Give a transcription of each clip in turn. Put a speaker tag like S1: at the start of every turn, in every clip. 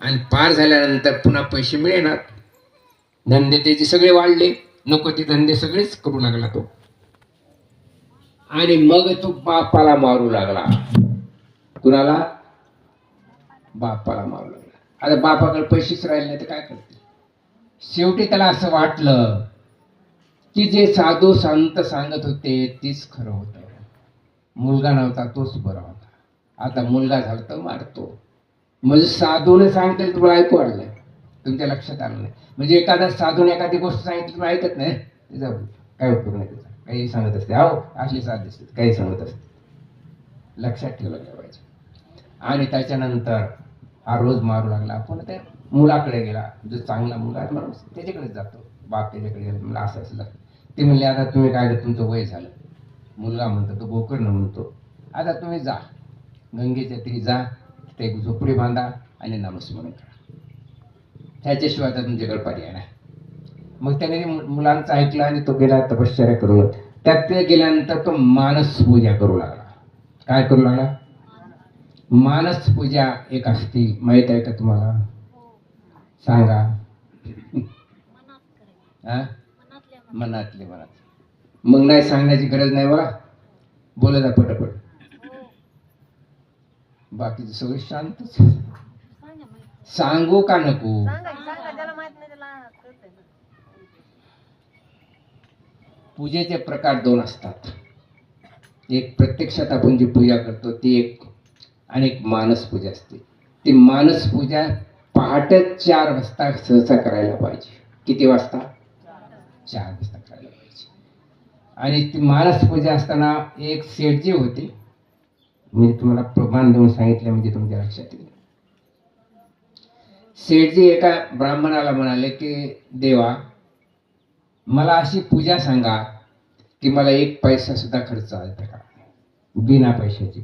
S1: आणि पार झाल्यानंतर पुन्हा पैसे मिळेणार धंदे त्याचे सगळे वाढले. नको ते धंदे सगळेच करू लागला तो. आणि मग तो बापाला मारू लागला. कुणाला? बापाला मारू लागला. आता बापाकडे पैसेच राहिले नाही तर काय करते शेवटी त्याला असं वाटलं की जे साधू संत सांगत होते तीच खरं होतं. मुलगा नव्हता तोच बरा होता. आता मुलगा झाला तर मारतो. म्हणजे साधूने सांगितलं तुम्हाला ऐकू वाढलंय तुमच्या लक्षात आलं नाही. म्हणजे एखादा साधून एखादी गोष्ट सांगितली तुम्ही ऐकत नाही त्याचा काय उपयोग नाही त्याचा. काही सांगत असते. अहो असले साथ दिसते. काही सांगत असते. लक्षात ठेवलं गेलं पाहिजे. आणि त्याच्यानंतर हा रोज मारू लागला. आपण त्या मुलाकडे गेला. जो चांगला मुलगा आहे माणूस त्याच्याकडे जातो. बाप त्याच्याकडे गेला. मला असं असं ते म्हणले आता तुम्ही काय तुमचं वय झालं. मुलगा म्हणतो तो गोकर्ण म्हणतो. आता तुम्ही जा. गंगेच्या तरी जा. तिथे एक झोपडी बांधा आणि नामस्मरण करा. त्याच्याशिवाय आता तुमच्याकडे पर्याय नाही. मग त्याने मुलांचं ऐकलं आणि तो गेला तपश्चर्या करून त्यात ते गेल्यानंतर तो मानस पूजा करू लागला. काय करू लागला? मानस पूजा एक असते. माहीत आहे का तुम्हाला? सांगा. हा? मनातले मनात. मग नाही सांगण्याची गरज नाही बघा. बोलत जा पटपट. बाकीचे सगळे शांतच सांगू का नको? पूजेचे प्रकार दोन असतात. एक प्रत्यक्षात आपण जी पूजा करतो ती एक आणि एक मानस पूजा असते. ती मानस पूजा पहाटे चार वाजता सहसा करायला पाहिजे. किती वाजता? चार वाजता करायला पाहिजे. आणि ती मानस पूजा असताना एक सेठजी होते. मी तुम्हाला प्रमाण देऊन सांगितलं म्हणजे तुमच्या लक्षात येईल. सेठजी एका ब्राह्मणाला म्हणाले की देवा मला अशी पूजा सांगा की मला एक पैसा सुद्धा खर्च आला का? बिना पैशाची.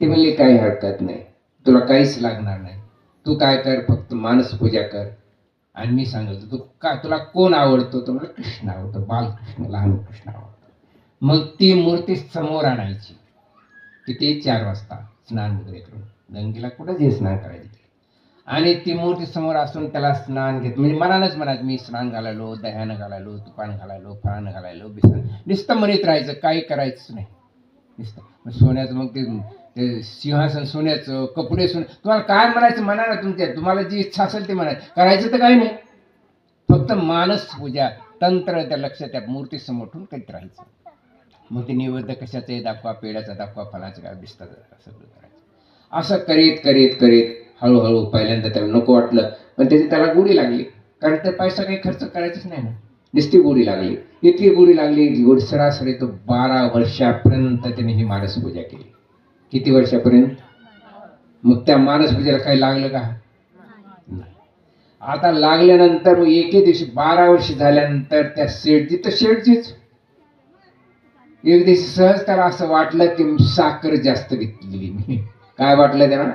S1: ते म्हणले काही हरकत नाही. तुला काहीच लागणार नाही. तू काय कर फक्त मानस पूजा कर. आणि मी सांगतो तू का तुला कोण आवडतो? तर मला कृष्ण आवडतो बालकृष्ण लहान कृष्ण आवडतो. मग ती मूर्ती समोर आणायची. किती? चार वाजता. स्नान वगैरे करून. गंगेला कुठं जे स्नान करायचे आणि ती मूर्ती समोर असून त्याला स्नान घेत म्हणजे मनानच म्हणत मी स्नान घालायलो दह्यानं घालायलो तुपान घालायलो फळानं घालायलो बिसन नुसतं म्हणत राहायचं काही करायचंच नाही. नुसतं. सोन्याचं मग ते ते सिंहासन सोन्याचं कपडे सोने तुम्हाला काय म्हणायचं म्हणा ना तुमच्या तुम्हाला जी इच्छा असेल ते म्हणायचं. करायचं तर काही नाही. फक्त मानस पूजा तंत्र त्या लक्षात त्या मूर्तीसमोर ठेवून करीत राहायचं. मग ते निवेद्य कशाचं आहे? दाखवा पेड्याचा दाखवा फळाचं काय बिस्ताचं सगळं करायचं. असं करीत करीत करीत हळूहळू पहिल्यांदा त्याला नको वाटलं पण त्याची त्याला गोडी लागली. कारण ते पैसा काही खर्च करायचंच नाही ना. नुसती गोडी लागली. इतकी गोडी लागली की गोडी सरासरी तो बारा वर्षापर्यंत त्याने ही मानस पूजा केली. किती वर्षापर्यंत? मग त्या मानस पूजेला काही लागलं का? नाही. आता लागल्यानंतर मग एके दिवशी बारा वर्ष झाल्यानंतर त्या शेठजी तर शेठजीच. एक दिवशी सहज त्याला असं वाटलं की साखर जास्त घेतली मी काय वाटलं त्यानं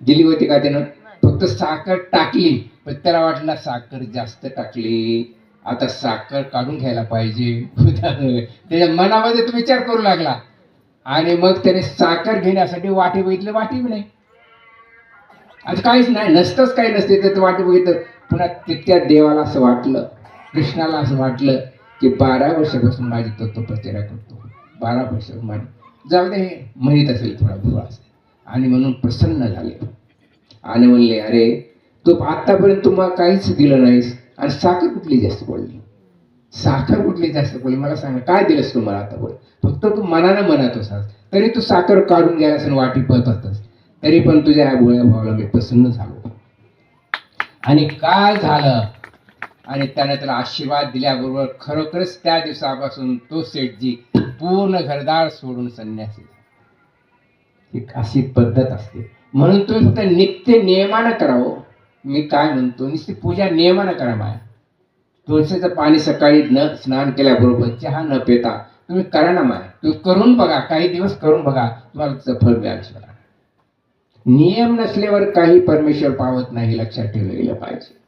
S1: दिली होती का त्यानं? फक्त साखर टाकली. पण त्याला वाटलं साखर जास्त टाकली. आता साखर काढून घ्यायला पाहिजे. त्याच्या मनामध्ये तो विचार करू लागला. आणि मग त्याने साखर घेण्यासाठी वाटी बघितलं. वाटी नाही. आता काहीच नाही. नसतंच काही नसते तर वाटी बघितलं. पुन्हा तितक्या देवाला असं वाटलं. कृष्णाला असं वाटलं. की बारा वर्षापासून माझी तो प्रचार करतो. बारा वर्ष माझी. जाऊ दे हे म्हणत असेल थोडा भुवा असेल आणि म्हणून प्रसन्न झाले. आणि म्हणले अरे तू आतापर्यंत तुम्हाला काहीच दिलं नाहीस. आणि साखर कुठली जास्त पडली? साखर कुठली जास्त पडली? मला सांग काय दिलंस तू मला आता फक्त तू मनानं म्हणत होतास तरी तू साखर काढून घ्यायला आणि वाटी पळत असतास तरी पण तुझ्या या भोळ्या भावाला मी प्रसन्न झालो. आणि काय झालं? आणि त्याने त्याला आशीर्वाद दिल्याबरोबर खरोखरच त्या दिवसापासून तो सेठजी पूर्ण घरदार सोडून संन्यासी एक अशी पद्धत असते. म्हणून तुम्ही फक्त नित्य नियमानं करावं. मी काय म्हणतो नुसती पूजा नियमानं करा माया. तुळशीचं पाणी सकाळी न स्नान केल्याबरोबर चहा न पिता तुम्ही करा ना माया. तुम्ही करून बघा काही दिवस करून बघा तुम्हाला त्याचं फळ नियम नसल्यावर काही परमेश्वर पावत नाही लक्षात ठेवलं गेलं पाहिजे.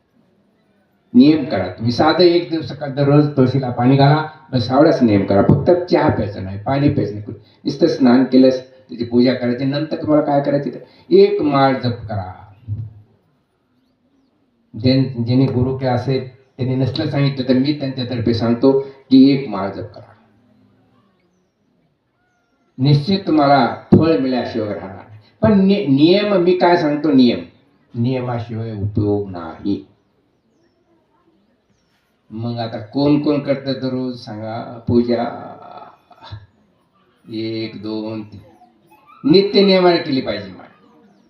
S1: नियम करा. तुम्ही साधं एक दिवस सकाळ दररोज तुळशीला पाणी घाला बस एवढाच नियम करा. फक्त चहा प्यायचं नाही पाणी प्यायचं नाही. नुसतं स्नान केलंस त्याची पूजा करायची नंतर तुम्हाला काय करायची तर एक माळ जप करा. ज्याने ज्यांनी गुरु के असेल त्यांनी नसलं सांगितलं तर मी त्यांच्यातर्फे सांगतो की एक माळ जप करा. निश्चित तुम्हाला फळ मिळाल्याशिवाय राहणार पण नियम मी काय सांगतो? नियम. नियमाशिवाय उपयोग नाही. मग आता कोण कोण करतं दररोज सांगा पूजा एक दोन तीन. नित्य नियमाने केली पाहिजे मला.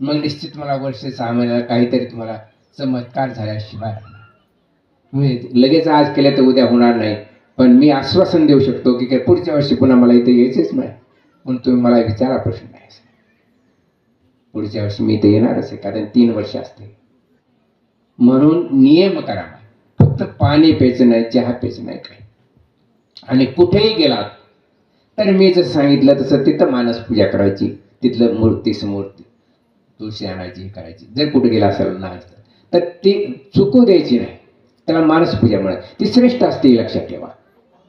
S1: मग निश्चित मला वर्ष सहा महिन्याला काहीतरी तुम्हाला चमत्कार झाल्याशिवाय. लगेच आज केलं तर उद्या होणार नाही. पण मी आश्वासन देऊ शकतो की काय पुढच्या वर्षी पुन्हा मला इथे यायचेच नाही. पण तुम्ही मला विचारा प्रश्न नाही पुढच्या वर्षी मी इथे येणारच आहे कारण तीन वर्ष असते म्हणून नियम करा. फक्त पाणी प्यायचं नाही चहा प्यायचं नाही काय आणि कुठेही गेलात तर मी जसं सांगितलं तसं तिथं मानस पूजा करायची तिथलं मूर्ती समोर तुळशी आणायची करायची. जर कुठे गेला असेल नाही तर. ती चुकू द्यायची नाही. त्याला मानस पूजा म्हणा. ती श्रेष्ठ असते लक्षात ठेवा.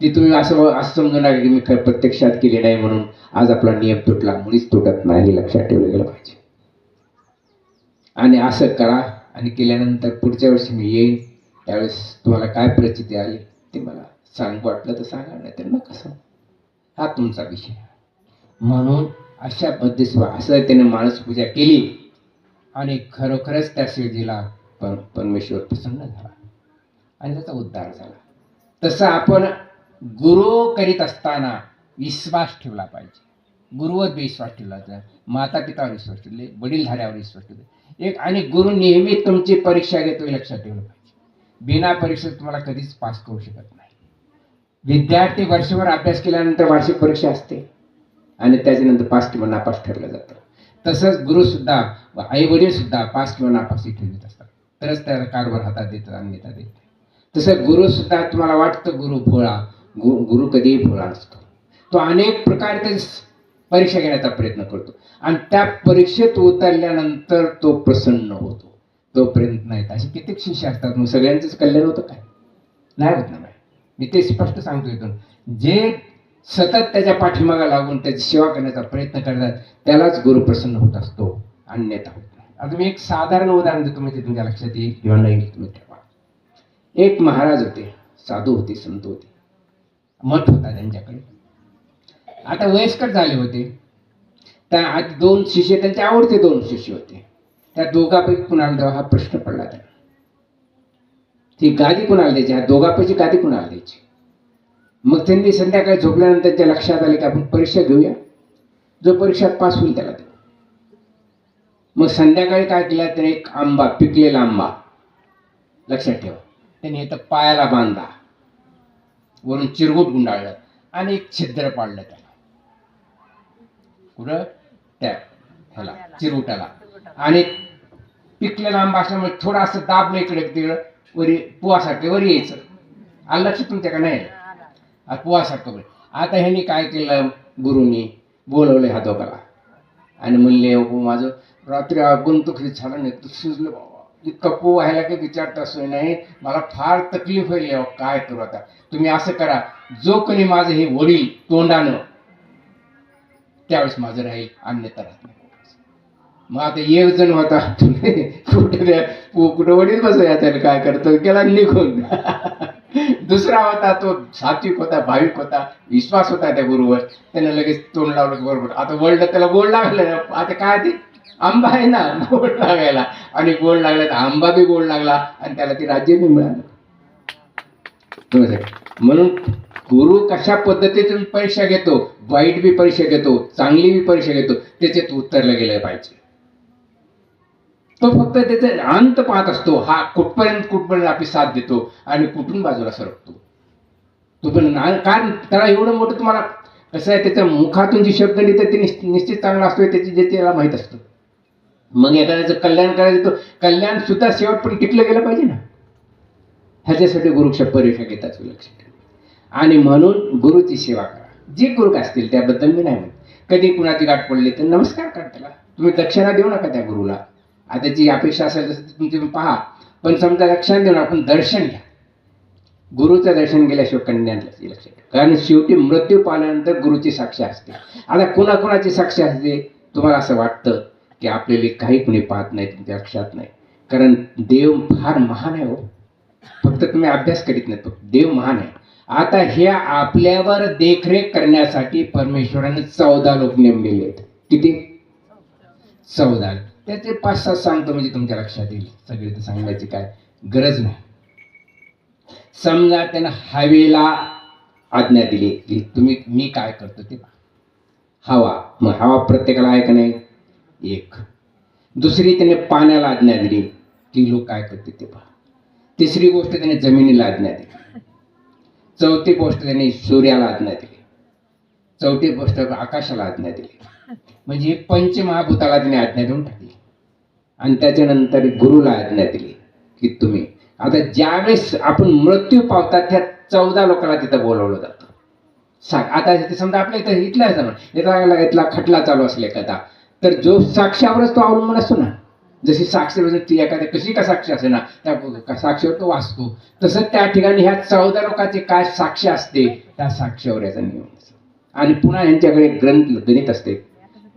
S1: ती तुम्ही असं असं समजू नका की मी खरं प्रत्यक्षात केली नाही म्हणून आज आपला नियम तुटला. मुळीच तुटत नाही हे लक्षात ठेवलं गेलं पाहिजे. आणि असं करा. आणि केल्यानंतर पुढच्या वर्षी मी येईन. त्यावेळेस तुम्हाला काय प्रचिती आली ते मला सांगू. वाटलं तर सांगा नाही तर नका कसं हा तुमचा विषय. म्हणून अशा पद्धतीने असं त्याने माणूस पूजा केली. आणि खरोखरच त्या शिवजीला पर परमेश्वर प्रसन्न झाला. आणि त्याचा उद्धार झाला. तसं आपण गुरु करीत असताना विश्वास ठेवला पाहिजे. गुरुवर विश्वास ठेवला पाहिजे माता पितावर विश्वास ठेवले वडीलधाऱ्यावर विश्वास ठेवले. एक आणि गुरु नेहमी तुमची परीक्षा घेतो लक्षात ठेवलं पाहिजे. बिना परीक्षेत तुम्हाला कधीच पास करू शकत नाही. विद्यार्थी वर्षभर अभ्यास केल्यानंतर वार्षिक परीक्षा असते आणि त्याच्यानंतर पास किंवा नापास ठरलं जातं. तसंच गुरुसुद्धा आई वडील सुद्धा पास किंवा नापास ठेवत ठरवित असतात. तरच त्याला कारभार हातात देतात आणि देतात देत तसं गुरुसुद्धा तुम्हाला वाटतं गुरु भोळा गु गुरु कधीही भोळा नसतो. तो अनेक प्रकारे परीक्षा घेण्याचा प्रयत्न करतो. आणि त्या परीक्षेत उतरल्यानंतर तो प्रसन्न होतो. तोपर्यंत नाहीत. असे कित्येक शिष्य असतात. मग सगळ्यांचंच कल्याण होतं काय? नाही होत ना बाई. मी ते स्पष्ट सांगतो इथून. जे सतत त्याच्या पाठीमागा लागून त्याची सेवा करण्याचा प्रयत्न करतात त्यालाच गुरु प्रसन्न होत असतो. अन्यथा होत नाही. आता मी एक साधारण उदाहरण देतो म्हणजे तुमच्या लक्षात येईल किंवा नाही तुम्ही ठेवा एक महाराज होते साधू होते संत होते. मठ होता त्यांच्याकडे. आता वयस्कर झाले होते. त्या आधी दोन शिष्य त्यांचे आवडते दोन शिष्य होते. त्या दोघापैकी कुणाला द्यावा हा प्रश्न पडला त्यांना ती गादी कुणाला द्यायची? ह्या दोघापैकी गादी कुणाला द्यायची? मग त्यांनी संध्याकाळी झोपल्यानंतर त्या लक्षात आले की आपण परीक्षा घेऊया. जो परीक्षात पास होईल त्याला देऊ. मग संध्याकाळी काय केलं? तर एक आंबा पिकलेला आंबा लक्षात ठेवा. त्याने इथं पायाला बांधला वरून चिरगुट गुंडाळलं आणि एक छिद्र पाडलं त्याला. कुठं? त्या ह्याला चिरगुटाला. आणि पिकलेला आंबा असल्यामुळे थोडासा दाबलं इकडे तिकडं वरी पुवासारखं वर यायचं. आलं लक्ष तुमच्याकडे नाही? आ, पुवासारखं वर. आता ह्याने काय केलं? गुरुनी बोलवलं ह्या दोघाला. आणि म्हणले माझं रात्री आगंतुक झालं नाही. तर सुजलं बाबा. इतकं पो व्हायला काही विचारता सोय नाही. मला फार तकलीफ होईल काय करू आता? तुम्ही असं करा. जो कोणी माझं हे वडील तोंडानं त्यावेळेस माझं राहील अन्यथा राहत नाही. मग आता एक जण होता. कुठे कुठं वडील बसया त्याला काय करतो? गेला निघून. दुसरा होता तो सात्विक होता भाविक होता विश्वास होता त्या गुरुवर. त्याने लगेच तोंड लावलं बरोबर. आता वळलं त्याला गोड लागलं. ना. आता काय ते? आंबा आहे ना गोड लागायला. आणि गोड लागला तर आंबा बी गोड लागला आणि त्याला ती राज्य बी मिळालं. म्हणून गुरु कशा पद्धतीतून परीक्षा घेतो? वाईट बी परीक्षा घेतो चांगली बी परीक्षा घेतो त्याच्यात उतरलं गेलं पाहिजे. तो फक्त त्याचे अंत पाहत असतो. हा कुठपर्यंत कुठपर्यंत आपली साथ देतो आणि कुठून बाजूला सरकतो. तो पण कारण त्याला एवढं मोठं तुम्हाला कसं आहे त्याच्या मुखातून जे शब्द लिहितात ते निश्च- निश्चित चांगला असतो त्याची जे त्याला माहीत असतं. मग एखाद्याचं कल्याण करायचं तर कल्याण सुद्धा शेवट पण टिकलं गेलं पाहिजे ना. ह्याच्यासाठी गुरुक्ष परीक्षा घेतात लक्षात ठेवा. आणि म्हणून गुरुची सेवा करा. जे गुरु असतील त्याबद्दल मी नाही म्हणत. कधी कुणाची गाठ पडली तर नमस्कार करा त्याला तुम्ही दक्षिणा देऊ नका त्या गुरुला. आता जी अपेक्षा असेल तसं ती तुम्ही पहा. पण समजा लक्षात देऊन आपण दर्शन घ्या. गुरुचं दर्शन केल्याशिवाय कन्या लक्षात कारण शेवटी मृत्यू पाहिल्यानंतर गुरुची साक्षी असते. आता कुणाकुणाची साक्षी असते? तुम्हाला असं वाटतं की आपल्याला काही कुणी पाहत नाही तुमच्या लक्षात नाही. कारण देव फार महान आहे हो. फक्त तुम्ही अभ्यास करीत नाही देव महान आहे. आता हे आपल्यावर देखरेख करण्यासाठी परमेश्वराने चौदा लोक नेमलेले आहेत. किती? चौदा. त्याचे पाच सात सांगतो म्हणजे तुमच्या लक्षात येईल. सगळे तर सांगायची काय गरज नाही. समजा त्यानं हवेला आज्ञा दिली की तुम्ही मी काय करतो ते पहा. हवा. मग हवा प्रत्येकाला आहे का नाही? एक. दुसरी त्याने पाण्याला आज्ञा दिली की लोक काय करते ते पहा. तिसरी गोष्ट त्याने जमिनीला आज्ञा दिली. चौथी गोष्ट त्याने सूर्याला आज्ञा दिली. चौथी गोष्ट आकाशाला आज्ञा दिली. म्हणजे हे पंचमहाभूताला तिने आज्ञा देऊन टाकली. आणि त्याच्यानंतर गुरुला आज्ञा दिली की तुम्ही आता ज्यावेळेस आपण मृत्यू पावतात त्या चौदा लोकांना तिथं बोलवलं जातं. साक आता समजा आपल्या इथं इथला इथला इथला खटला चालू असले एखादा तर जो साक्षावरच तो अवलंबून असतो ना जशी साक्षी म्हणजे ती एखाद्या कशी का साक्षी असे ना त्या साक्षीवर तो वाचतो तसं त्या ठिकाणी ह्या चौदा लोकांचे काय साक्षी असते त्या साक्षीवर याचा नियम असतो. आणि पुन्हा यांच्याकडे ग्रंथ गणित असते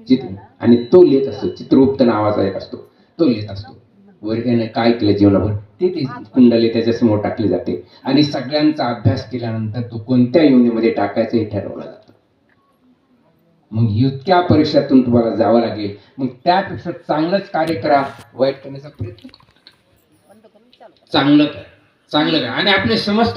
S1: चित्र आणि तो लिहित असतो चित्रगुप्त नावाचा एक असतो. तो लिहित असतो. वर्गाने काय केलं जीवनावर? ते ते कुंडली त्याच्यासमोर टाकली जाते. आणि सगळ्यांचा अभ्यास केल्यानंतर तो कोणत्या योनीमध्ये टाकायचं हे ठरवलं जातं. मग इतक्या परीक्षातून तुम्हाला जावं लागेल. मग त्यापेक्षा चांगलंच कार्य करा वाईट करण्याचा प्रयत्न चांगलं करा. चांगलं करा. आणि आपले समस्त